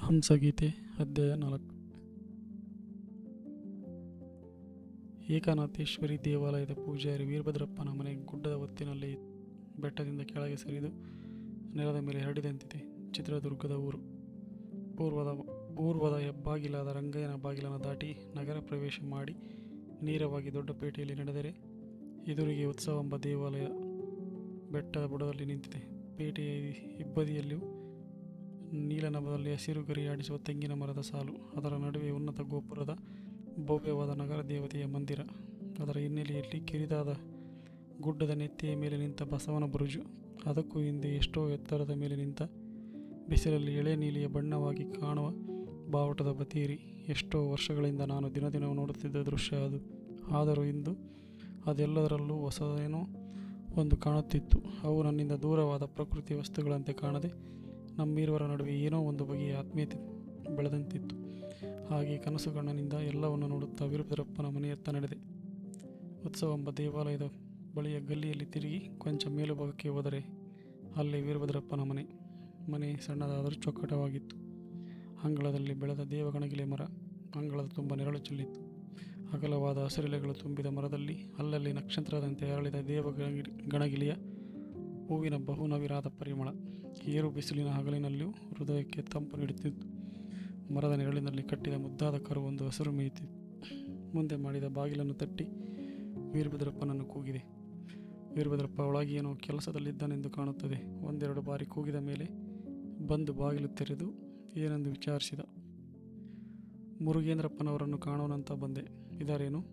ಹಂಸಗೀತೆ ಅಧ್ಯಾಯ ನಾಲ್ಕು. ಏಕನಾಥೇಶ್ವರಿ ದೇವಾಲಯದ ಪೂಜಾರಿ ವೀರಭದ್ರಪ್ಪನ ಮನೆ ಗುಡ್ಡದ ಹೊತ್ತಿನಲ್ಲಿ ಬೆಟ್ಟದಿಂದ ಕೆಳಗೆ ಸರಿದು ನೆಲದ ಮೇಲೆ ಹರಡಿದಂತಿದೆ. ಚಿತ್ರದುರ್ಗದ ಊರು. ಪೂರ್ವದ ಪೂರ್ವದ ಹೆಬ್ಬಾಗಿಲಾದ ರಂಗಯ್ಯನ ಬಾಗಿಲನ್ನು ದಾಟಿ ನಗರ ಪ್ರವೇಶ ಮಾಡಿ ನೇರವಾಗಿ ದೊಡ್ಡಪೇಟೆಯಲ್ಲಿ ನಡೆದರೆ ಎದುರಿಗೆ ಉತ್ಸವ ಎಂಬ ದೇವಾಲಯ ಬೆಟ್ಟದ ಬುಡದಲ್ಲಿ ನಿಂತಿದೆ. ಪೇಟೆಯ ಇಬ್ಬದಿಯಲ್ಲಿಯೂ ನೀಲನಭದಲ್ಲಿ ಹಸಿರು ಗರಿಯಾಡಿಸುವ ತೆಂಗಿನ ಮರದ ಸಾಲು, ಅದರ ನಡುವೆ ಉನ್ನತ ಗೋಪುರದ ಭವ್ಯವಾದ ನಗರ ದೇವತೆಯ ಮಂದಿರ, ಅದರ ಹಿನ್ನೆಲೆಯಲ್ಲಿ ಕಿರಿದಾದ ಗುಡ್ಡದ ನೆತ್ತಿಯ ಮೇಲೆ ನಿಂತ ಬಸವನ ಬುರುಜು, ಅದಕ್ಕೂ ಹಿಂದೆ ಎಷ್ಟೋ ಎತ್ತರದ ಮೇಲೆ ನಿಂತ ಬಿಸಿಲಲ್ಲಿ ಎಳೆ ನೀಲಿಯ ಬಣ್ಣವಾಗಿ ಕಾಣುವ ಬಾವುಟದ ಬತೀರಿ. ಎಷ್ಟೋ ವರ್ಷಗಳಿಂದ ನಾನು ದಿನ ದಿನ ನೋಡುತ್ತಿದ್ದ ದೃಶ್ಯ ಅದು. ಆದರೂ ಇಂದು ಅದೆಲ್ಲದರಲ್ಲೂ ಹೊಸದೇನೋ ಒಂದು ಕಾಣುತ್ತಿತ್ತು. ಅವು ನನ್ನಿಂದ ದೂರವಾದ ಪ್ರಕೃತಿ ವಸ್ತುಗಳಂತೆ ಕಾಣದೆ ನಮ್ಮಿರುವರ ನಡುವೆ ಏನೋ ಒಂದು ಬಗೆಯ ಆತ್ಮೀಯತೆ ಬೆಳೆದಂತಿತ್ತು. ಹಾಗೆ ಕನಸು ಕಣ್ಣನಿಂದ ಎಲ್ಲವನ್ನು ನೋಡುತ್ತಾ ವೀರಭದ್ರಪ್ಪನ ಮನೆಯತ್ತ ನಡೆದೆ. ಉತ್ಸವ ಎಂಬ ದೇವಾಲಯದ ಬಳಿಯ ಗಲ್ಲಿಯಲ್ಲಿ ತಿರುಗಿ ಕೊಂಚ ಮೇಲುಭಾಗಕ್ಕೆ ಹೋದರೆ ಅಲ್ಲಿ ವೀರಭದ್ರಪ್ಪನ ಮನೆ. ಮನೆ ಸಣ್ಣದಾದರೂ ಚೊಕ್ಕಟವಾಗಿತ್ತು ಅಂಗಳದಲ್ಲಿ ಬೆಳೆದ ದೇವಗಣಗಿಲೆ ಮರ ಅಂಗಳದ ತುಂಬ ನೆರಳು ಚೆಲ್ಲಿತ್ತು. ಅಗಲವಾದ ಹಸಿರಿಲೆಗಳು ತುಂಬಿದ ಮರದಲ್ಲಿ ಅಲ್ಲಲ್ಲಿ ನಕ್ಷತ್ರದಂತೆ ಅರಳಿದ ದೇವ ಗಣಗಿಲಿಯ ಹೂವಿನ ಬಹುನವಿರಾದ ಪರಿಮಳ ಏರು ಬಿಸಿಲಿನ ಹಗಲಿನಲ್ಲಿಯೂ ಹೃದಯಕ್ಕೆ ತಂಪು ನೀಡುತ್ತಿತ್ತು. ಮರದ ನೆರಳಿನಲ್ಲಿ ಕಟ್ಟಿದ ಮುದ್ದಾದ ಕರುವೊಂದು ಹಸಿರು ಮೇಯುತ್ತಿತ್ತು ಮುಂದೆ ಮಾಡಿದ ಬಾಗಿಲನ್ನು ತಟ್ಟಿ ವೀರಭದ್ರಪ್ಪನನ್ನು ಕೂಗಿದೆ. ವೀರಭದ್ರಪ್ಪ ಒಳಗೇನೋ ಕೆಲಸದಲ್ಲಿದ್ದಾನೆಂದು ಕಾಣುತ್ತದೆ. ಒಂದೆರಡು ಬಾರಿ ಕೂಗಿದ ಮೇಲೆ ಬಂದು ಬಾಗಿಲು ತೆರೆದು ಏನೆಂದು ವಿಚಾರಿಸಿದ. ಮುರುಗೇಂದ್ರಪ್ಪನವರನ್ನು ಕಾಣೋಣಂತ ಬಂದೆ. ಇದಾರೇನು?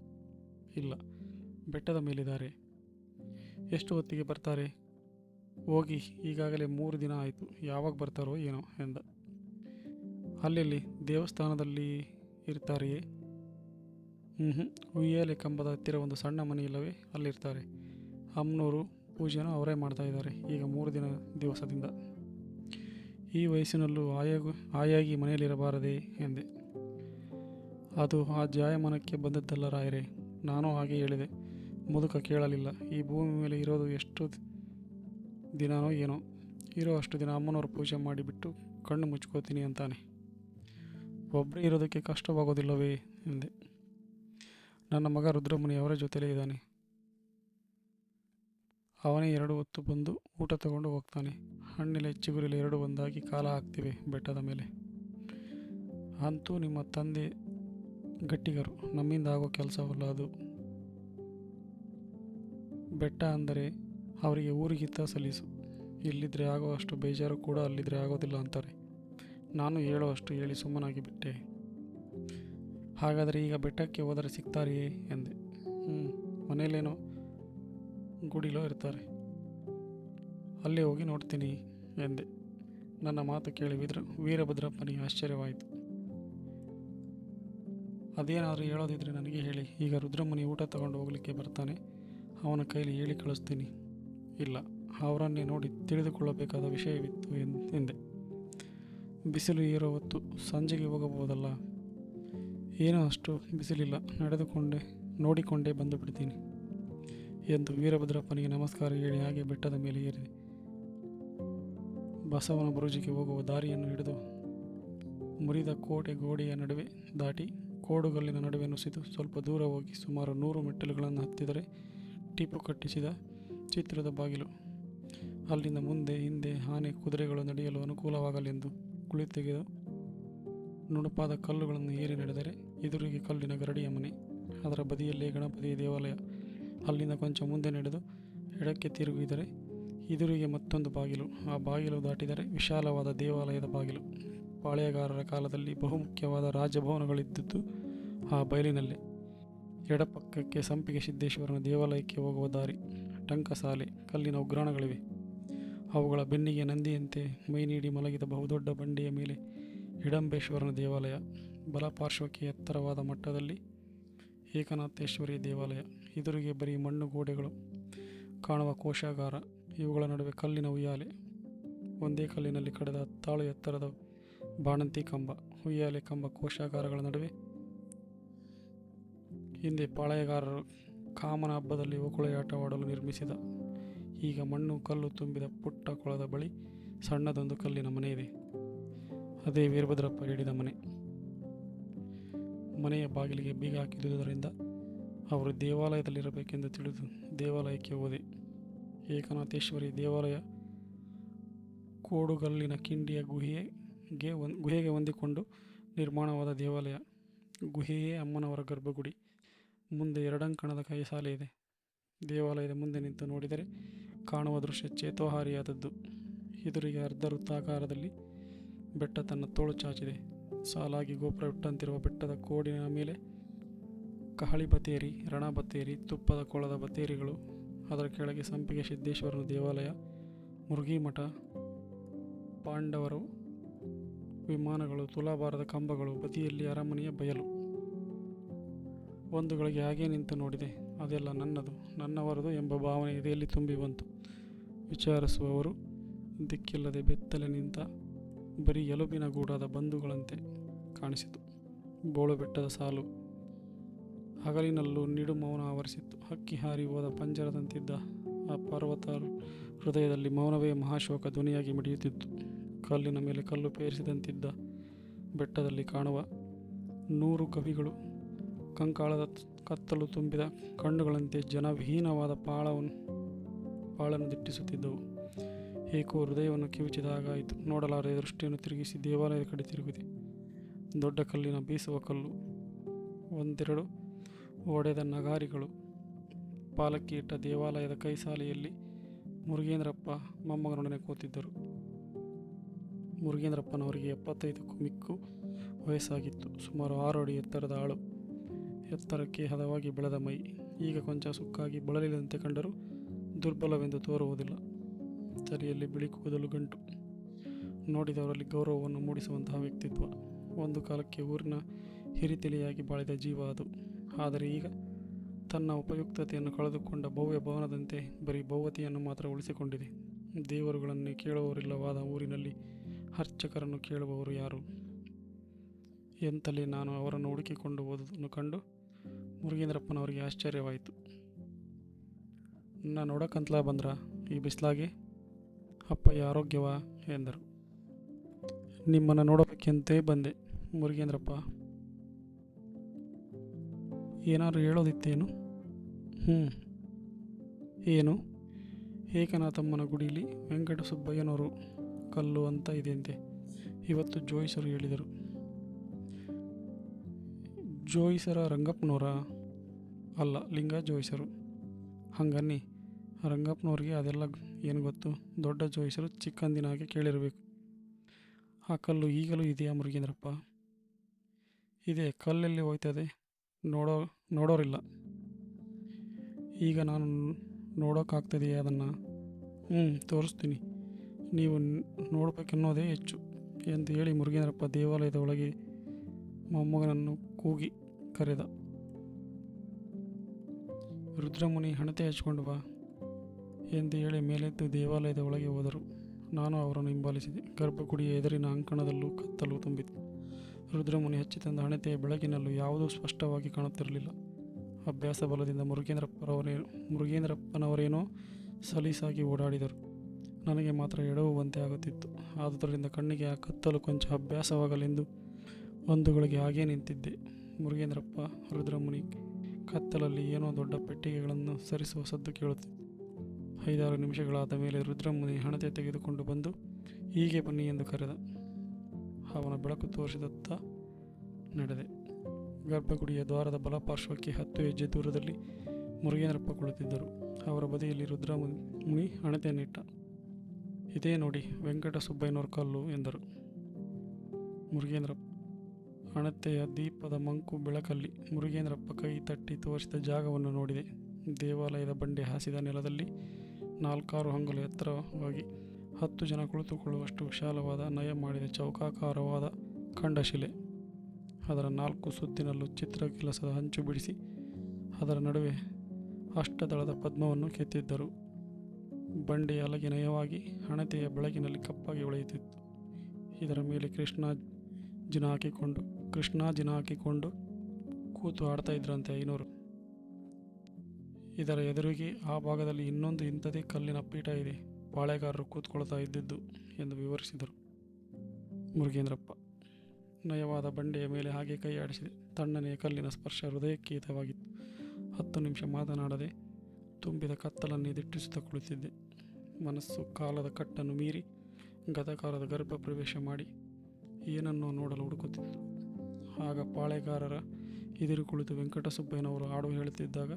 ಇಲ್ಲ. ಬೆಟ್ಟದ ಮೇಲಿದ್ದಾರೆ. ಎಷ್ಟು ಹೊತ್ತಿಗೆ ಬರ್ತಾರೆ? ಹೋಗಿ ಈಗಾಗಲೇ ಮೂರು ದಿನ ಆಯಿತು. ಯಾವಾಗ ಬರ್ತಾರೋ ಏನೋ ಎಂದ. ಅಲ್ಲೆಲ್ಲಿ ದೇವಸ್ಥಾನದಲ್ಲಿ ಇರ್ತಾರೆಯೇ? ಹ್ಞೂ ಹ್ಞೂ ಉಯ್ಯಾಲೆ ಕಂಬದ ಹತ್ತಿರ ಒಂದು ಸಣ್ಣ ಮನೆ ಇಲ್ಲವೇ? ಅಲ್ಲಿರ್ತಾರೆ. ಅಮ್ಮನವರು ಪೂಜೆನೂ ಅವರೇ ಮಾಡ್ತಾ ಇದ್ದಾರೆ ಈಗ ಮೂರು ದಿನ ದಿವಸದಿಂದ. ಈ ವಯಸ್ಸಿನಲ್ಲೂ ಆಯಾಗು ಆಯಾಗಿ ಮನೆಯಲ್ಲಿರಬಾರದೆ ಎಂದೆ. ಅದು ಆ ಜಾಯಮಾನಕ್ಕೆ ಬಂದದ್ದಲ್ಲ ರಾಯರೇ. ನಾನು ಹಾಗೆ ಹೇಳಿದೆ. ಮುದುಕ ಕೇಳಲಿಲ್ಲ. ಈ ಭೂಮಿ ಮೇಲೆ ಇರೋದು ಎಷ್ಟು ದಿನನೋ ಏನೋ, ಇರೋ ಅಷ್ಟು ದಿನ ಅಮ್ಮನವ್ರ ಪೂಜೆ ಮಾಡಿಬಿಟ್ಟು ಕಣ್ಣು ಮುಚ್ಕೋತೀನಿ ಅಂತಾನೆ. ಒಬ್ಬರೇ ಇರೋದಕ್ಕೆ ಕಷ್ಟವಾಗೋದಿಲ್ಲವೇ ಎಂದೆ. ನನ್ನ ಮಗ ರುದ್ರಮುನಿ ಅವರ ಜೊತೆಲೇ ಇದ್ದಾನೆ. ಅವನೇ ಎರಡು ಹೊತ್ತು ಬಂದು ಊಟ ತಗೊಂಡು ಹೋಗ್ತಾನೆ. ಹಣ್ಣಿಲೆ ಚಿಗುರಿಲೆ ಎರಡು ಒಂದಾಗಿ ಕಾಲ ಹಾಕ್ತಿವೆ ಬೆಟ್ಟದ ಮೇಲೆ. ಅಂತೂ ನಿಮ್ಮ ತಂದೆ ಗಟ್ಟಿಗರು, ನಮ್ಮಿಂದ ಆಗೋ ಕೆಲಸವಲ್ಲ ಅದು. ಬೆಟ್ಟ ಅಂದರೆ ಅವರಿಗೆ ಊರಿಗಿತ್ತ ಸಲೀಸು ಇಲ್ಲಿದ್ರೆ ಆಗೋ ಅಷ್ಟು ಬೇಜಾರು ಕೂಡ ಅಲ್ಲಿದ್ರೆ ಆಗೋದಿಲ್ಲ ಅಂತಾರೆ. ನಾನು ಹೇಳೋ ಅಷ್ಟು ಹೇಳಿ ಸುಮ್ಮನಾಗಿ ಬಿಟ್ಟೆ. ಹಾಗಾದರೆ ಈಗ ಬೆಟ್ಟಕ್ಕೆ ಹೋದರೆ ಸಿಗ್ತಾರೆಯೇ? ಎಂದೆ. ಹ್ಞೂ ಮನೆಯಲ್ಲೇನೋ ಗುಡಿಲೋ ಇರ್ತಾರೆ. ಅಲ್ಲೇ ಹೋಗಿ ನೋಡ್ತೀನಿ, ಎಂದೆ. ನನ್ನ ಮಾತು ಕೇಳಿ ವೀರ ವೀರಭದ್ರಪ್ಪನಿಗೆ ಆಶ್ಚರ್ಯವಾಯಿತು. ಅದೇನಾದರೂ ಹೇಳೋದಿದ್ರೆ ನನಗೆ ಹೇಳಿ. ಈಗ ರುದ್ರಮುನಿ ಊಟ ತಗೊಂಡು ಹೋಗಲಿಕ್ಕೆ ಬರ್ತಾನೆ. ಅವನ ಕೈಲಿ ಹೇಳಿ ಕಳಿಸ್ತೀನಿ. ಇಲ್ಲ. ಅವರನ್ನೇ ನೋಡಿ ತಿಳಿದುಕೊಳ್ಳಬೇಕಾದ ವಿಷಯವಿತ್ತು ಎಂದೆ. ಬಿಸಿಲು ಏರೋ ಹೊತ್ತು ಸಂಜೆಗೆ ಹೋಗಬಹುದಲ್ಲ? ಏನೂ ಅಷ್ಟು ಬಿಸಿಲಿಲ್ಲ. ನಡೆದುಕೊಂಡೇ, ನೋಡಿಕೊಂಡೇ ಬಂದು ಬಿಡ್ತೀನಿ ಎಂದು ವೀರಭದ್ರಪ್ಪನಿಗೆ ನಮಸ್ಕಾರ ಹೇಳಿ ಹಾಗೆ ಬೆಟ್ಟದ ಮೇಲೆ ಏರಿದೆ. ಬಸವನ ಬುರುಜಿಗೆ ಹೋಗುವ ದಾರಿಯನ್ನು ಹಿಡಿದು ಮುರಿದ ಕೋಟೆ ಗೋಡೆಯ ನಡುವೆ ದಾಟಿ ಕೋಡುಗಲ್ಲಿನ ನಡುವೆ ನುಸಿದು ಸ್ವಲ್ಪ ದೂರ ಹೋಗಿ ಸುಮಾರು ನೂರು ಮೆಟ್ಟಿಲುಗಳನ್ನು ಹತ್ತಿದರೆ ಟಿಪ್ಪು ಕಟ್ಟಿಸಿದ ಚಿತ್ರದ ಬಾಗಿಲು. ಅಲ್ಲಿಂದ ಮುಂದೆ, ಹಿಂದೆ ಆನೆ ಕುದುರೆಗಳು ನಡೆಯಲು ಅನುಕೂಲವಾಗಲೆಂದು ಕುಳಿ ತೆಗೆದು ನುಣುಪಾದ ಕಲ್ಲುಗಳನ್ನು ಏರಿ ನಡೆದರೆ ಎದುರಿಗೆ ಕಲ್ಲಿನ ಗರಡಿಯ ಮನೆ, ಅದರ ಬದಿಯಲ್ಲೇ ಗಣಪತಿ ದೇವಾಲಯ. ಅಲ್ಲಿಂದ ಕೊಂಚ ಮುಂದೆ ನಡೆದು ಎಡಕ್ಕೆ ತಿರುಗಿದರೆ ಎದುರಿಗೆ ಮತ್ತೊಂದು ಬಾಗಿಲು. ಆ ಬಾಗಿಲು ದಾಟಿದರೆ ವಿಶಾಲವಾದ ದೇವಾಲಯದ ಬಾಗಿಲು. ಪಾಳೆಯಗಾರರ ಕಾಲದಲ್ಲಿ ಬಹುಮುಖ್ಯವಾದ ರಾಜಭವನಗಳಿದ್ದದ್ದು ಆ ಬಯಲಿನಲ್ಲೇ. ಎಡಪಕ್ಕಕ್ಕೆ ಸಂಪಿಗೆ ಸಿದ್ದೇಶ್ವರನ ದೇವಾಲಯಕ್ಕೆ ಹೋಗುವ ದಾರಿ. ಟಂಕಸಾಲೆ ಕಲ್ಲಿನ ಉಗ್ರಾಣಗಳಿವೆ. ಅವುಗಳ ಬೆನ್ನಿಗೆ ನಂದಿಯಂತೆ ಮೈ ನೀಡಿ ಮಲಗಿದ ಬಹುದೊಡ್ಡ ಬಂಡೆಯ ಮೇಲೆ ಹಿಡಂಬೇಶ್ವರನ ದೇವಾಲಯ, ಬಲಪಾರ್ಶ್ವಕ್ಕೆ ಎತ್ತರವಾದ ಮಟ್ಟದಲ್ಲಿ ಏಕನಾಥೇಶ್ವರಿ ದೇವಾಲಯ, ಎದುರಿಗೆ ಬರೀ ಮಣ್ಣು ಗೋಡೆಗಳು ಕಾಣುವ ಕೋಶಾಗಾರ, ಇವುಗಳ ನಡುವೆ ಕಲ್ಲಿನ ಉಯ್ಯಾಲೆ, ಒಂದೇ ಕಲ್ಲಿನಲ್ಲಿ ಕಡೆದ ಹತ್ತಾಳು ಎತ್ತರದ ಬಾಣಂತಿ ಕಂಬ, ಉಯ್ಯಾಲೆ ಕಂಬ ಕೋಶಾಗಾರಗಳ ನಡುವೆ ಹಿಂದೆ ಪಾಳೆಯಗಾರರು ಕಾಮನ ಹಬ್ಬದಲ್ಲಿ ಓಕುಳೆಯಾಟವಾಡಲು ನಿರ್ಮಿಸಿದ. ಈಗ ಮಣ್ಣು ಕಲ್ಲು ತುಂಬಿದ ಪುಟ್ಟ ಕೊಳದ ಬಳಿ ಸಣ್ಣದೊಂದು ಕಲ್ಲಿನ ಮನೆ ಇದೆ. ಅದೇ ವೀರಭದ್ರಪ್ಪ ಹಿಡಿದ ಮನೆ. ಮನೆಯ ಬಾಗಿಲಿಗೆ ಬೀಗ ಹಾಕಿದುದರಿಂದ ಅವರು ದೇವಾಲಯದಲ್ಲಿರಬೇಕೆಂದು ತಿಳಿದು ದೇವಾಲಯಕ್ಕೆ ಹೋದೆ. ಏಕನಾಥೇಶ್ವರಿ ದೇವಾಲಯ ಕೋಡುಗಲ್ಲಿನ ಕಿಂಡಿಯ ಗುಹೆಗೆ ಗುಹೆಗೆ ಹೊಂದಿಕೊಂಡು ನಿರ್ಮಾಣವಾದ ದೇವಾಲಯ. ಗುಹೆಯೇ ಅಮ್ಮನವರ ಗರ್ಭಗುಡಿ. ಮುಂದೆ ಎರಡಂಕಣದ ಕೈಸಾಲೆ ಇದೆ. ದೇವಾಲಯದ ಮುಂದೆ ನಿಂತು ನೋಡಿದರೆ ಕಾಣುವ ದೃಶ್ಯ ಚೇತೋಹಾರಿಯಾದದ್ದು. ಎದುರಿಗೆ ಅರ್ಧ ವೃತ್ತಾಕಾರದಲ್ಲಿ ಬೆಟ್ಟ ತನ್ನ ತೋಳು ಚಾಚಿದೆ. ಸಾಲಾಗಿ ಗೋಪುರವಿಟ್ಟಂತಿರುವ ಬೆಟ್ಟದ ಕೋಡಿನ ಮೇಲೆ ಕಹಳಿ ಬತೇರಿ ರಣ ಬತೇರಿ ತುಪ್ಪದ ಕೊಳದ ಬತೇರಿಗಳು ಅದರ ಕೆಳಗೆ ಸಂಪಿಗೆ ಸಿದ್ದೇಶ್ವರನ ದೇವಾಲಯ ಮುರುಘೀಮಠ ಪಾಂಡವರು, ವಿಮಾನಗಳು, ತುಲಾಭಾರದ ಕಂಬಗಳು, ಬದಿಯಲ್ಲಿ ಅರಮನೆಯ ಬಯಲು. ಒಂದು ಗಳಿಗೆ ಹಾಗೆ ನಿಂತು ನೋಡಿದೆ. ಅದೆಲ್ಲ ನನ್ನದು, ನನ್ನವರದು ಎಂಬ ಭಾವನೆ ಎದೆಯಲ್ಲಿ ತುಂಬಿ ಬಂತು. ವಿಚಾರಿಸುವವರು ದಿಕ್ಕಿಲ್ಲದೆ ಬೆತ್ತಲೆ ನಿಂತ ಬರೀ ಎಲುಬಿನ ಗೂಡಾದ ಬಂಧುಗಳಂತೆ ಕಾಣಿಸಿತು. ಬೋಳು ಬೆಟ್ಟದ ಸಾಲು ಹಗಲಿನಲ್ಲೂ ನಿಡು ಮೌನ ಆವರಿಸಿತ್ತು. ಹಕ್ಕಿ ಹಾರಿ ಹೋದ ಪಂಜರದಂತಿದ್ದ ಆ ಪರ್ವತ ಹೃದಯದಲ್ಲಿ ಮೌನವೇ ಮಹಾಶೋಕ ಧ್ವನಿಯಾಗಿ ಮಿಡಿಯುತ್ತಿತ್ತು. ಕಲ್ಲಿನ ಮೇಲೆ ಕಲ್ಲು ಪೇರಿಸಿದಂತಿದ್ದ ಬೆಟ್ಟದಲ್ಲಿ ಕಾಣುವ ನೂರು ಕವಿಗಳು ಕಂಕಾಳದ ಕತ್ತಲು ತುಂಬಿದ ಕಣ್ಣುಗಳಂತೆ ಜನವಿಹೀನವಾದ ಪಾಳವನ್ನು ಪಾಳನ್ನು ದಿಟ್ಟಿಸುತ್ತಿದ್ದವು. ಏಕೋ ಹೃದಯವನ್ನು ಕಿವುಚಿದಾಗಾಯಿತು. ನೋಡಲಾರದೆ ದೃಷ್ಟಿಯನ್ನು ತಿರುಗಿಸಿ ದೇವಾಲಯದ ಕಡೆ ತಿರುಗಿದೆ. ದೊಡ್ಡ ಕಲ್ಲಿನ ಬೀಸುವ ಕಲ್ಲು, ಒಂದೆರಡು ಒಡೆದ ನಗಾರಿಗಳು. ಪಾಲಕ್ಕಿ ಇಟ್ಟ ದೇವಾಲಯದ ಕೈಸಾಲೆಯಲ್ಲಿ ಮುರುಗೇಂದ್ರಪ್ಪ ಮೊಮ್ಮಗನೊಡನೆ ಕೂತಿದ್ದರು. ಮುರುಗೇಂದ್ರಪ್ಪನವರಿಗೆ ಎಪ್ಪತ್ತೈದಕ್ಕೂ ಮಿಕ್ಕು ವಯಸ್ಸಾಗಿತ್ತು. ಸುಮಾರು ಆರು ಅಡಿ ಎತ್ತರದ ಆಳು. ಎತ್ತರಕ್ಕೆ ಹದವಾಗಿ ಬೆಳೆದ ಮೈ. ಈಗ ಕೊಂಚ ಸುಕ್ಕಾಗಿ ಬಳಲಿದಂತೆ ಕಂಡರೂ ದುರ್ಬಲವೆಂದು ತೋರುವುದಿಲ್ಲ. ತಲೆಯಲ್ಲಿ ಬಿಳಿ ಕೂದಲು ಗಂಟು. ನೋಡಿದವರಲ್ಲಿ ಗೌರವವನ್ನು ಮೂಡಿಸುವಂತಹ ವ್ಯಕ್ತಿತ್ವ. ಒಂದು ಕಾಲಕ್ಕೆ ಊರಿನ ಹಿರಿತಿಲಿಯಾಗಿ ಬಾಳಿದ ಜೀವ ಅದು. ಆದರೆ ಈಗ ತನ್ನ ಉಪಯುಕ್ತತೆಯನ್ನು ಕಳೆದುಕೊಂಡ ಭವ್ಯ ಭವನದಂತೆ ಬರೀ ಭೌವತಿಯನ್ನು ಮಾತ್ರ ಉಳಿಸಿಕೊಂಡಿದೆ. ದೇವರುಗಳನ್ನೇ ಕೇಳುವವರಿಲ್ಲವಾದ ಊರಿನಲ್ಲಿ ಅರ್ಚಕರನ್ನು ಕೇಳುವವರು ಯಾರು? ಎಂತಲೇ ನಾನು ಅವರನ್ನು ಹುಡುಕಿಕೊಂಡು ಓದುವುದನ್ನು ಕಂಡು ಮುರುಗೇಂದ್ರಪ್ಪನವರಿಗೆ ಆಶ್ಚರ್ಯವಾಯಿತು. ನನ್ನ ನೋಡಕ್ಕಂತಲ ಬಂದ್ರ ಈ ಬಿಸಿಲಾಗೆ? ಅಪ್ಪಯ್ಯ ಆರೋಗ್ಯವಾ? ಎಂದರು. ನಿಮ್ಮನ್ನು ನೋಡಬೇಕೆಂತೇ ಬಂದೆ, ಮುರುಗೇಂದ್ರಪ್ಪ. ಏನಾದ್ರು ಹೇಳೋದಿತ್ತೇನು? ಹ್ಞೂ ಏನು? ಏಕನಾಥಮ್ಮನ ಗುಡಿಲಿ ವೆಂಕಟ ಸುಬ್ಬಯ್ಯನವರು ಕಲ್ಲು ಅಂತ ಇದೆಯಂತೆ. ಇವತ್ತು ಜೋಯಿಸರು ಹೇಳಿದರು. ಜೋಯಿಸರ ರಂಗಪ್ಪನವರ? ಅಲ್ಲ ಲಿಂಗ ಜೋಯಿಸರು. ಹಂಗನ್ನಿ, ರಂಗಪ್ಪನವ್ರಿಗೆ ಅದೆಲ್ಲ ಏನು ಗೊತ್ತು? ದೊಡ್ಡ ಜೋಯಿಸರು ಚಿಕ್ಕಂದಿನ ಹಾಗೆ ಕೇಳಿರಬೇಕು. ಆ ಕಲ್ಲು ಈಗಲೂ ಇದೆಯಾ ಮುರುಗೇಂದ್ರಪ್ಪ? ಇದೆ, ಕಲ್ಲೆಲ್ಲಿ ಹೋಯ್ತದೆ? ನೋಡೋ, ನೋಡೋರಿಲ್ಲ. ಈಗ ನಾನು ನೋಡೋಕ್ಕಾಗ್ತದೆಯೇ ಅದನ್ನು? ಹ್ಞೂ ತೋರಿಸ್ತೀನಿ. ನೀವು ನೋಡಬೇಕೆನ್ನೋದೇ ಹೆಚ್ಚು ಎಂದು ಹೇಳಿ ಮುರುಗೇಂದ್ರಪ್ಪ ದೇವಾಲಯದ ಒಳಗೆ ಮೊಮ್ಮಗನನ್ನು ಕೂಗಿ ಕರೆದ. ರುದ್ರಮುನಿ ಹಣತೆ ಹಚ್ಕೊಂಡು ಬಾ ಎಂದು ಹೇಳಿ ಮೇಲೆದ್ದು ದೇವಾಲಯದ ಒಳಗೆ ಹೋದರು. ನಾನು ಅವರನ್ನು ಹಿಂಬಾಲಿಸಿದೆ. ಗರ್ಭಗುಡಿಯ ಎದುರಿನ ಅಂಕಣದಲ್ಲೂ ಕತ್ತಲು ತುಂಬಿತ್ತು. ರುದ್ರಮುನಿ ಹಚ್ಚಿ ಹಣತೆಯ ಬೆಳಕಿನಲ್ಲೂ ಯಾವುದೂ ಸ್ಪಷ್ಟವಾಗಿ ಕಾಣುತ್ತಿರಲಿಲ್ಲ. ಅಭ್ಯಾಸ ಬಲದಿಂದ ಮುರುಗೇಂದ್ರಪ್ಪನವರೇ ಮುರುಗೇಂದ್ರಪ್ಪನವರೇನೋ ಸಲೀಸಾಗಿ ಓಡಾಡಿದರು. ನನಗೆ ಮಾತ್ರ ಎಡವುವಂತೆ ಆಗುತ್ತಿತ್ತು. ಆದುದರಿಂದ ಕಣ್ಣಿಗೆ ಆ ಕತ್ತಲು ಕೊಂಚ ಅಭ್ಯಾಸವಾಗಲೆಂದು ಒಂದು ಹಾಗೇ ನಿಂತಿದ್ದೆ. ಮುರುಗೇಂದ್ರಪ್ಪ, ರುದ್ರಮುನಿ ಕತ್ತಲಲ್ಲಿ ಏನೋ ದೊಡ್ಡ ಪೆಟ್ಟಿಗೆಗಳನ್ನು ಸರಿಸುವ ಸದ್ದು ಕೇಳುತ್ತಿತ್ತು ಐದಾರು ನಿಮಿಷಗಳಾದ ಮೇಲೆ ರುದ್ರಮುನಿ ಹಣತೆ ತೆಗೆದುಕೊಂಡು ಬಂದು, ಹೀಗೆ ಬನ್ನಿ ಎಂದು ಕರೆದ. ಅವನ ಬೆಳಕು ತೋರಿಸಿದತ್ತ ನಡೆದೆ. ಗರ್ಭಗುಡಿಯ ದ್ವಾರದ ಬಲಪಾರ್ಶ್ವಕ್ಕೆ ಹತ್ತು ಹೆಜ್ಜೆ ದೂರದಲ್ಲಿ ಮುರುಗೇಂದ್ರಪ್ಪ ಕುಳಿತಿದ್ದರು ಅವರ ಬದಿಯಲ್ಲಿ ರುದ್ರಮುನಿ ಮುನಿ ಹಣತೆಯನ್ನಿಟ್ಟ ಇದೇ ನೋಡಿ ವೆಂಕಟ ಕಲ್ಲು ಎಂದರು. ಮುರುಗೇಂದ್ರಪ್ಪ ಹಣತೆಯ ದೀಪದ ಮಂಕು ಬೆಳಕಲ್ಲಿ ಮುರುಗೇಂದ್ರಪ್ಪ ಕೈ ತಟ್ಟಿ ತೋರಿಸಿದ ಜಾಗವನ್ನು ನೋಡಿದೆ. ದೇವಾಲಯದ ಬಂಡೆ ಹಾಸಿದ ನೆಲದಲ್ಲಿ ನಾಲ್ಕಾರು ಅಂಗುಲ ಎತ್ತರವಾಗಿ ಹತ್ತು ಜನ ಕುಳಿತುಕೊಳ್ಳುವಷ್ಟು ವಿಶಾಲವಾದ ನಯ ಮಾಡಿದ ಚೌಕಾಕಾರವಾದ ಖಂಡಶಿಲೆ ಅದರ ನಾಲ್ಕು ಸುತ್ತಿನಲ್ಲೂ ಚಿತ್ರ ಕೆಲಸದ ಹಂಚು ಬಿಡಿಸಿ ಅದರ ನಡುವೆ ಅಷ್ಟದಳದ ಪದ್ಮವನ್ನು ಕೆತ್ತಿದ್ದರು. ಬಂಡೆಯ ಅಲಗೆ ನಯವಾಗಿ ಹಣತೆಯ ಬೆಳಕಿನಲ್ಲಿ ಕಪ್ಪಾಗಿ ಹೊಳೆಯುತ್ತಿತ್ತು. ಇದರ ಮೇಲೆ ಕೃಷ್ಣ ಜಿನ ಹಾಕಿಕೊಂಡು ಕೃಷ್ಣ ಜಿನ ಹಾಕಿಕೊಂಡು ಕೂತು ಆಡ್ತಾ ಇದ್ರಂತೆ ಐನೂರು. ಇದರ ಎದುರಿಗೆ ಆ ಭಾಗದಲ್ಲಿ ಇನ್ನೊಂದು ಇಂಥದೇ ಕಲ್ಲಿನ ಪೀಠ ಇದೆ. ಪಾಳೆಗಾರರು ಕೂತ್ಕೊಳ್ತಾ ಇದ್ದಿದ್ದು ಎಂದು ವಿವರಿಸಿದರು. ಮುರುಗೇಂದ್ರಪ್ಪ ನಯವಾದ ಬಂಡೆಯ ಮೇಲೆ ಹಾಗೆ ಕೈ ಆಡಿಸಿದೆ. ತಣ್ಣನೆಯ ಕಲ್ಲಿನ ಸ್ಪರ್ಶ ಹೃದಯಕ್ಕೆ ಹಿತವಾಗಿತ್ತು ಹತ್ತು ನಿಮಿಷ ಮಾತನಾಡದೆ ತುಂಬಿದ ಕತ್ತಲನ್ನೇ ದಿಟ್ಟಿಸುತ್ತಾ ಕುಳಿತಿದ್ದೆ. ಮನಸ್ಸು ಕಾಲದ ಕಟ್ಟನ್ನು ಮೀರಿ ಗತಕಾಲದ ಗರ್ಭ ಪ್ರವೇಶ ಮಾಡಿ ಏನನ್ನೋ ನೋಡಲು ಹುಡುಕುತ್ತಿತ್ತು. ಆಗ ಪಾಳೆಗಾರರ ಎದುರು ಕುಳಿತು ವೆಂಕಟಸುಬ್ಬಯ್ಯನವರು ಹಾಡು ಹೇಳುತ್ತಿದ್ದಾಗ,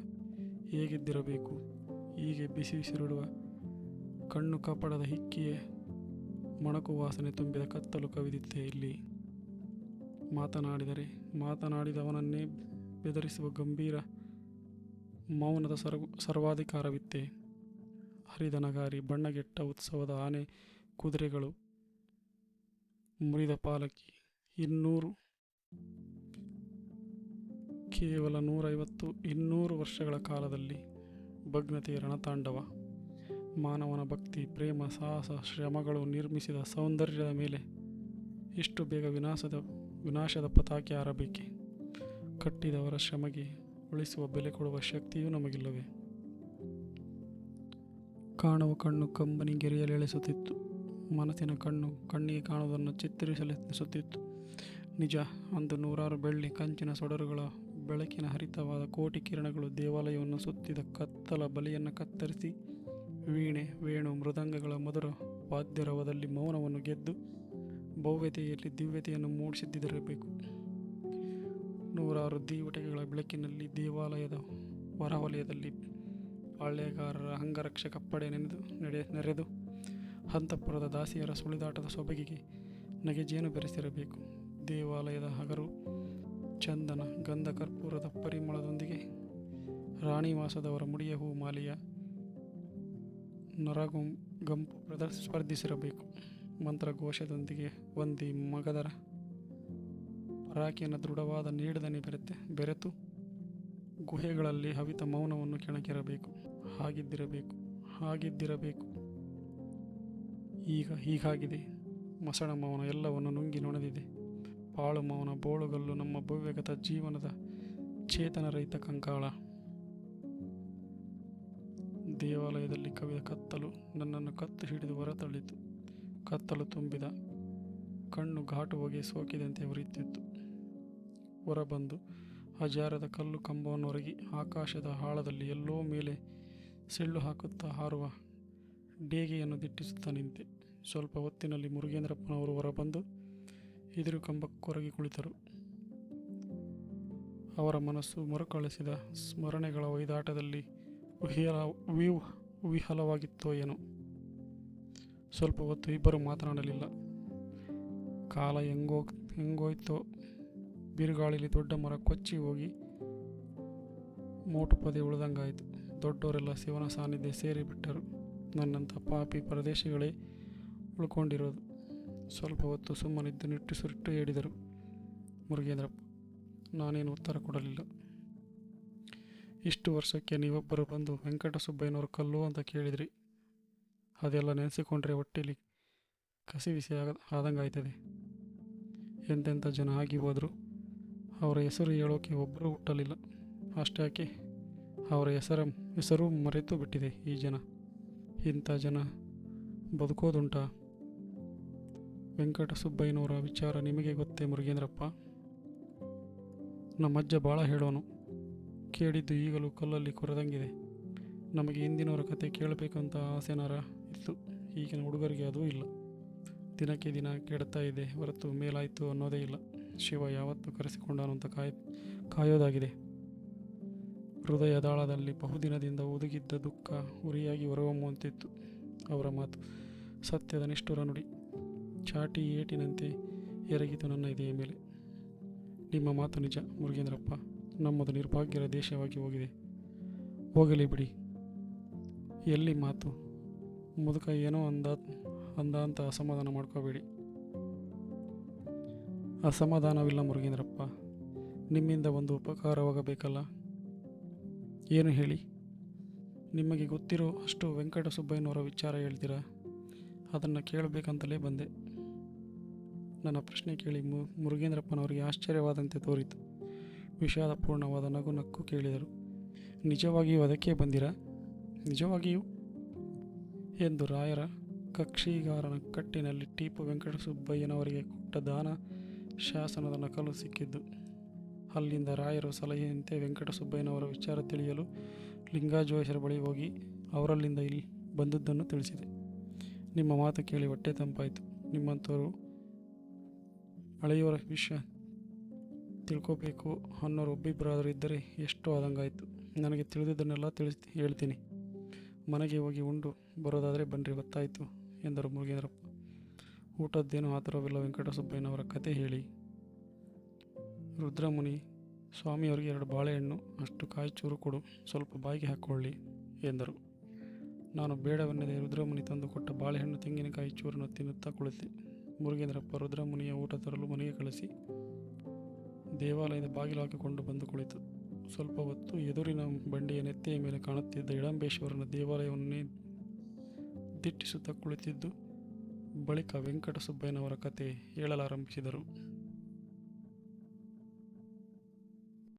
ಹೇಗಿದ್ದಿರಬೇಕು? ಹೀಗೆ ಬಿಸಿ ಬಿಸಿರುಡುವ ಕಣ್ಣು ಕಪಡದ ಹಿಕ್ಕಿಯ ಮೊಣಕು ವಾಸನೆ ತುಂಬಿದ ಕತ್ತಲು ಕವಿದಿತ್ತೆ ಇಲ್ಲಿ. ಮಾತನಾಡಿದರೆ ಮಾತನಾಡಿದವನನ್ನೇ ಬೆದರಿಸುವ ಗಂಭೀರ ಮೌನದ ಸರ್ವ, ಸರ್ವಾಧಿಕಾರವಿತ್ತೆ. ಹರಿದನಗಾರಿ ಬಣ್ಣಗೆಟ್ಟ ಉತ್ಸವದ ಆನೆ ಕುದುರೆಗಳು ಮುರಿದ ಪಾಲಕಿ ಇನ್ನೂರು ಕೇವಲ ನೂರೈವತ್ತು ಇನ್ನೂರು ವರ್ಷಗಳ ಕಾಲದಲ್ಲಿ ಭಗ್ನತೆಯ ರಣತಾಂಡವ, ಮಾನವನ ಭಕ್ತಿ, ಪ್ರೇಮ, ಸಾಹಸ, ಶ್ರಮಗಳು ನಿರ್ಮಿಸಿದ ಸೌಂದರ್ಯದ ಮೇಲೆ ಇಷ್ಟು ಬೇಗ ವಿನಾಶದ ವಿನಾಶದ ಪತಾಕೆ ಹಾರಬೇಕೆ? ಕಟ್ಟಿದವರ ಶ್ರಮಗೆ ಉಳಿಸುವ ಬೆಲೆ ಕೊಡುವ ಶಕ್ತಿಯೂ ನಮಗಿಲ್ಲವೇ? ಕಾಣುವ ಕಣ್ಣು ಕಂಬನಿ ಗೆರೆಯಲೆಳೆಸುತ್ತಿತ್ತು ಮನಸ್ಸಿನ ಕಣ್ಣು ಕಣ್ಣಿಗೆ ಕಾಣುವುದನ್ನು ಚಿತ್ರಿಸಲೆತ್ನಿಸುತ್ತಿತ್ತು ನಿಜ, ಅಂದು ನೂರಾರು ಬೆಳ್ಳಿ ಕಂಚಿನ ಸೊಡರುಗಳ ಬೆಳಕಿನ ಹರಿತವಾದ ಕೋಟಿ ಕಿರಣಗಳು ದೇವಾಲಯವನ್ನು ಸುತ್ತಿದ ಕತ್ತಲ ಬಲಿಯನ್ನು ಕತ್ತರಿಸಿ ವೀಣೆ, ವೇಣು, ಮೃದಂಗಗಳ ಮಧುರ ವಾದ್ಯರವದಲ್ಲಿ ಮೌನವನ್ನು ಗೆದ್ದು ಭವ್ಯತೆಯಲ್ಲಿ ದಿವ್ಯತೆಯನ್ನು ಮೂಡಿಸಿದ್ದಿರಬೇಕು. ನೂರಾರು ದೀವಟಿಕೆಗಳ ಬೆಳಕಿನಲ್ಲಿ ದೇವಾಲಯದ ಹೊರವಲಯದಲ್ಲಿ ಪಾಳ್ಯಗಾರರ ಅಂಗರಕ್ಷಕ ಪಡೆ ನೆನೆದು, ನಡೆ, ನೆರೆದು ಹಂತಪುರದ ದಾಸಿಯರ ಸುಳಿದಾಟದ ಸೊಬಗಿಗೆ ನಗೆಜೇನು ಬೆರೆಸಿರಬೇಕು. ದೇವಾಲಯದ ಹಗರು ಚಂದನ ಗಂಧ ಕರ್ಪೂರದ ಪರಿಮಳದೊಂದಿಗೆ ರಾಣಿವಾಸದವರ ಮುಡಿಯ ಹೂ ಮಾಲೆಯ ನರಗುಂ ಗಂಪು ಪ್ರದರ್ ಸ್ಪರ್ಧಿಸಿರಬೇಕು. ಮಂತ್ರಘೋಷದೊಂದಿಗೆ ಒಂದಿ ಮಗದರ ರಾಖಿಯನ್ನು ದೃಢವಾದ ನೀಡದನೆ ಬೆರೆತೆ, ಬೆರೆತು ಗುಹೆಗಳಲ್ಲಿ ಹವಿತ ಮೌನವನ್ನು ಕೆಣಕಿರಬೇಕು. ಹಾಗಿದ್ದಿರಬೇಕು ಹಾಗಿದ್ದಿರಬೇಕು. ಈಗ ಹೀಗಾಗಿದೆ. ಮಸಣ ಮೌನ ಎಲ್ಲವನ್ನು ನುಂಗಿ ನೊಣದಿದೆ ಪಾಳು ಮೌನ ಬೋಳುಗಲ್ಲು ನಮ್ಮ ಭವ್ಯಗತ ಜೀವನದ ಚೇತನ ರಹಿತ ಕಂಕಾಳ. ದೇವಾಲಯದಲ್ಲಿ ಕವಿದ ಕತ್ತಲು ನನ್ನನ್ನು ಕತ್ತು ಹಿಡಿದು ಹೊರತಳ್ಳಿತು. ಕತ್ತಲು ತುಂಬಿದ ಕಣ್ಣು ಘಾಟು ಹೊಗೆ ಸೋಕಿದಂತೆ ಉರಿಯುತ್ತಿತ್ತು ಹೊರಬಂದು ಹಜಾರದ ಕಲ್ಲು ಕಂಬವನ್ನು ಹೊರಗಿ ಆಕಾಶದ ಹಾಳದಲ್ಲಿ ಎಲ್ಲೋ ಮೇಲೆ ಸಿಳ್ಳು ಹಾಕುತ್ತಾ ಹಾರುವ ಡೇಗೆಯನ್ನು ದಿಟ್ಟಿಸುತ್ತಾ ನಿಂತೆ. ಸ್ವಲ್ಪ ಹೊತ್ತಿನಲ್ಲಿ ಮುರುಗೇಂದ್ರಪ್ಪನವರು ಹೊರಬಂದು ಎದುರು ಕಂಬಕ್ಕೊರಗಿ ಕುಳಿತರು. ಅವರ ಮನಸ್ಸು ಮರುಕಳಿಸಿದ ಸ್ಮರಣೆಗಳ ಒಯ್ದಾಟದಲ್ಲಿ ವಿಹಲ ವಿಹಲವಾಗಿತ್ತೋ ಏನೋ. ಸ್ವಲ್ಪ ಹೊತ್ತು ಇಬ್ಬರು ಮಾತನಾಡಲಿಲ್ಲ. ಕಾಲ ಹೆಂಗೋ, ಹೆಂಗೋಯ್ತೋ. ಬಿರುಗಾಳಿಲಿ ದೊಡ್ಡ ಮರ ಕೊಚ್ಚಿ ಹೋಗಿ ಮೋಟು ಪದೇ ಉಳಿದಂಗಾಯಿತು. ದೊಡ್ಡವರೆಲ್ಲ ಶಿವನ ಸಾನ್ನಿಧ್ಯ ಸೇರಿಬಿಟ್ಟರು. ನನ್ನಂಥ ಪಾಪಿ ಪ್ರದೇಶಗಳೇ ಉಳ್ಕೊಂಡಿರೋದು. ಸ್ವಲ್ಪ ಹೊತ್ತು ಸುಮ್ಮನಿದ್ದು ನಿಟ್ಟುಸಿಟ್ಟು ಹೇಳಿದರು. ಮುರುಗೇಂದ್ರಪ್ಪ ನಾನೇನು ಉತ್ತರ ಕೊಡಲಿಲ್ಲ. ಇಷ್ಟು ವರ್ಷಕ್ಕೆ ನೀವೊಬ್ಬರು ಬಂದು ವೆಂಕಟಸುಬ್ಬಯ್ಯನವರು ಕಲ್ಲು ಅಂತ ಕೇಳಿದ್ರಿ. ಅದೆಲ್ಲ ನೆನೆಸಿಕೊಂಡ್ರೆ ಹೊಟ್ಟೆಲಿ ಕಸಿವಿಸಿ ಆಗ, ಆದಂಗಾಯ್ತದೆ. ಎಂತೆಂಥ ಜನ ಆಗಿ ಹೋದರು. ಅವರ ಹೆಸರು ಹೇಳೋಕೆ ಒಬ್ಬರೂ ಹುಟ್ಟಲಿಲ್ಲ. ಅಷ್ಟಾಕೆ ಅವರ ಹೆಸರ, ಹೆಸರು ಮರೆತು ಬಿಟ್ಟಿದೆ ಈ ಜನ. ಇಂಥ ಜನ ಬದುಕೋದುಂಟಾ? ವೆಂಕಟಸುಬ್ಬಯ್ಯನವರ ವಿಚಾರ ನಿಮಗೆ ಗೊತ್ತೇ ಮುರುಗೇಂದ್ರಪ್ಪ? ನಮ್ಮಜ್ಜ ಭಾಳ ಹೇಳೋನು, ಕೇಳಿದ್ದು ಈಗಲೂ ಕಲ್ಲಲ್ಲಿ ಕೊರೆದಂಗಿದೆ. ನಮಗೆ ಹಿಂದಿನವರ ಕತೆ ಕೇಳಬೇಕಂತ ಆಸೆನಾರ ಇತ್ತು, ಈಗಿನ ಹುಡುಗರಿಗೆ ಅದೂ ಇಲ್ಲ. ದಿನಕ್ಕೆ ದಿನ ಕೆಡ್ತಾ ಇದೆ, ಹೊರತು ಮೇಲಾಯಿತು ಅನ್ನೋದೇ ಇಲ್ಲ. ಶಿವ ಯಾವತ್ತೂ ಕರೆಸಿಕೊಂಡನು ಅಂತ ಕಾಯ್, ಕಾಯೋದಾಗಿದೆ. ಹೃದಯದಾಳದಲ್ಲಿ ಬಹುದಿನದಿಂದ ಒದಗಿದ್ದ ದುಃಖ ಉರಿಯಾಗಿ ಹೊರಹೊಮ್ಮುವಂತಿತ್ತು. ಅವರ ಮಾತು ಸತ್ಯದ ನಿಷ್ಠುರ ನುಡಿ. ಚಾಟಿ ಏಟಿನಂತೆ ಎರಗಿತು ನನ್ನ ಇದೆಯ ಮೇಲೆ. ನಿಮ್ಮ ಮಾತು ನಿಜ, ಮುರುಗೇಂದ್ರಪ್ಪ. ನಮ್ಮದು ನಿರ್ಭಾಗ್ಯರ ದೇಶವಾಗಿ ಹೋಗಿದೆ. ಹೋಗಲಿ ಬಿಡಿ. ಎಲ್ಲಿ ಮಾತು? ಮುದುಕ ಏನೋ ಅಂದ ಅಂದ ಅಂತ ಅಸಮಾಧಾನ ಮಾಡ್ಕೋಬೇಡಿ. ಅಸಮಾಧಾನವಿಲ್ಲ ಮುರುಗೇಂದ್ರಪ್ಪ. ನಿಮ್ಮಿಂದ ಒಂದು ಉಪಕಾರವಾಗಬೇಕಲ್ಲ? ಏನು ಹೇಳಿ? ನಿಮಗೆ ಗೊತ್ತಿರೋ ಅಷ್ಟು ವೆಂಕಟಸುಬ್ಬಯ್ಯನವರ ವಿಚಾರ ಹೇಳ್ತೀರಾ? ಅದನ್ನು ಕೇಳಬೇಕಂತಲೇ ಬಂದೆ. ನನ್ನ ಪ್ರಶ್ನೆ ಕೇಳಿ ಮು, ಮುರುಗೇಂದ್ರಪ್ಪನವರಿಗೆ ಆಶ್ಚರ್ಯವಾದಂತೆ ತೋರಿತು. ವಿಷಾದಪೂರ್ಣವಾದ ನಗು ನಕ್ಕು ಕೇಳಿದರು ನಿಜವಾಗಿಯೂ ಅದಕ್ಕೆ ಬಂದಿರಾ? ನಿಜವಾಗಿಯೂ? ಎಂದು ರಾಯರ ಕಕ್ಷಿಗಾರನ ಕಟ್ಟಿನಲ್ಲಿ ಟೀಪು ವೆಂಕಟಸುಬ್ಬಯ್ಯನವರಿಗೆ ಕೊಟ್ಟ ದಾನ ಶಾಸನದ ನಕಲು ಸಿಕ್ಕಿದ್ದು. ಅಲ್ಲಿಂದ ರಾಯರು ಸಲಹೆಯಂತೆ ವೆಂಕಟಸುಬ್ಬಯ್ಯನವರ ವಿಚಾರ ತಿಳಿಯಲು ಲಿಂಗಾಜೋಯಿಸರ ಬಳಿ ಹೋಗಿ ಅವರಲ್ಲಿಂದ ಇಲ್ಲಿ ಬಂದದ್ದನ್ನು ತಿಳಿಸಿದೆ. ನಿಮ್ಮ ಮಾತು ಕೇಳಿ ಹೊಟ್ಟೆ ತಂಪಾಯಿತು. ನಿಮ್ಮಂಥವರು ಹಳೆಯವರ ವಿಷಯ ತಿಳ್ಕೋಬೇಕು ಅನ್ನೋರು ಒಬ್ಬಿಬ್ಬರಾದರೂ ಇದ್ದರೆ ಎಷ್ಟೋ ಆದಂಗಾಯಿತು. ನನಗೆ ತಿಳಿದಿದ್ದನ್ನೆಲ್ಲ ತಿಳಿಸಿ ಹೇಳ್ತೀನಿ. ಮನೆಗೆ ಹೋಗಿ ಉಂಡು ಬರೋದಾದರೆ ಬನ್ನಿರಿ ಗೊತ್ತಾಯಿತು ಎಂದರು ಮುರುಗೇಂದ್ರಪ್ಪ. ಊಟದ್ದೇನು ಆತರವಿಲ್ಲ ವೆಂಕಟಸುಬ್ಬಯ್ಯನವರ ಕತೆ ಹೇಳಿ. ರುದ್ರಮುನಿ ಸ್ವಾಮಿಯವರಿಗೆ ಎರಡು ಬಾಳೆಹಣ್ಣು, ಅಷ್ಟು ಕಾಯಿ ಚೂರು ಕೊಡು, ಸ್ವಲ್ಪ ಬಾಯಿಗೆ ಹಾಕ್ಕೊಳ್ಳಿ ಎಂದರು. ನಾನು ಬೇಡವೆನ್ನದೆ ರುದ್ರಮುನಿ ತಂದು ಕೊಟ್ಟ ಬಾಳೆಹಣ್ಣು ತೆಂಗಿನಕಾಯಿ ಚೂರನ್ನು ತಿನ್ನುತ್ತಾ ಕುಳಿತೆ. ಮುರುಗೇಂದ್ರಪ್ಪ ರುದ್ರಮುನಿಯ ಊಟ ತರಲು ಮನೆಗೆ ಕಳಿಸಿ ದೇವಾಲಯದ ಬಾಗಿಲು ಹಾಕಿಕೊಂಡು ಬಂದು ಕುಳಿತು. ಸ್ವಲ್ಪ ಹೊತ್ತು ಎದುರಿನ ಬಂಡಿಯ ನೆತ್ತೆಯ ಮೇಲೆ ಕಾಣುತ್ತಿದ್ದ ಇಡಂಬೇಶ್ವರನ ದೇವಾಲಯವನ್ನೇ ದಿಟ್ಟಿಸುತ್ತಾ ಕುಳಿತಿದ್ದು ಬಳಿಕ ವೆಂಕಟಸುಬ್ಬಯ್ಯನವರ ಕತೆ ಹೇಳಲಾರಂಭಿಸಿದರು.